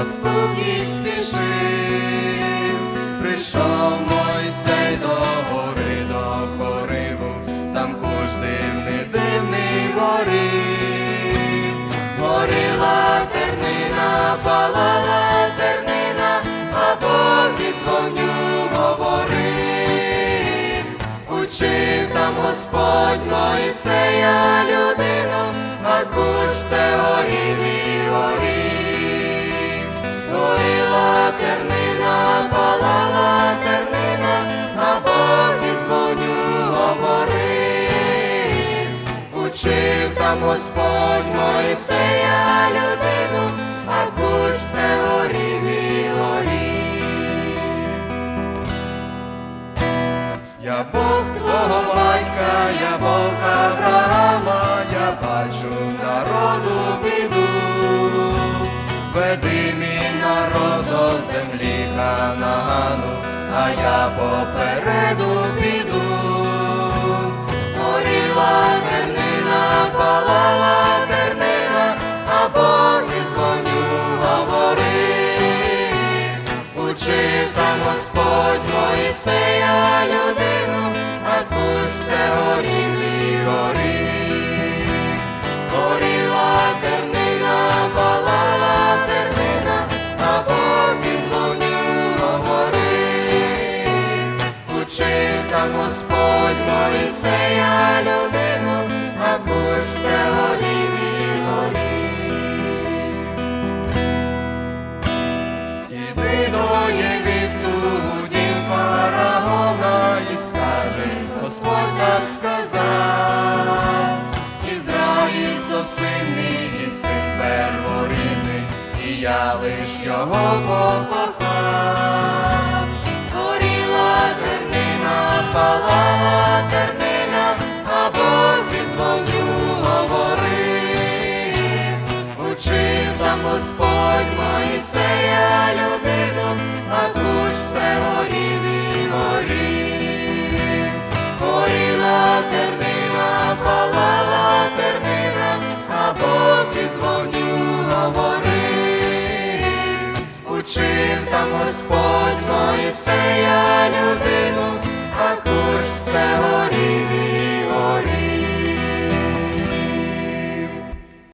і спішив, прийшов Мойсей до гори, до хориву, там куш дивний, дивний горив, горіла тернина, палала тернина, а Бог із вогню говорив, учив там Господь Моїсея людину, а куш все горів, учив там Господь Моїсея людину, а куш все горів і горів. Я Бог твого батька, я Бог Авраама, я бачу народу біду, веди мій народ до землі Ханаану, а я попереду учив там Господь Моїсея людину, а куш все горів і горів. Горіла тернина, палала тернина, а Бог із вогню говорив, учив там Господь Моїсея людину, а куш все я лиш його покохав. Горіла тернина, палала тернина, а Бог із вогню говорив, учив там Господь Моїсея учив там Господь Моїсея людину, куш все.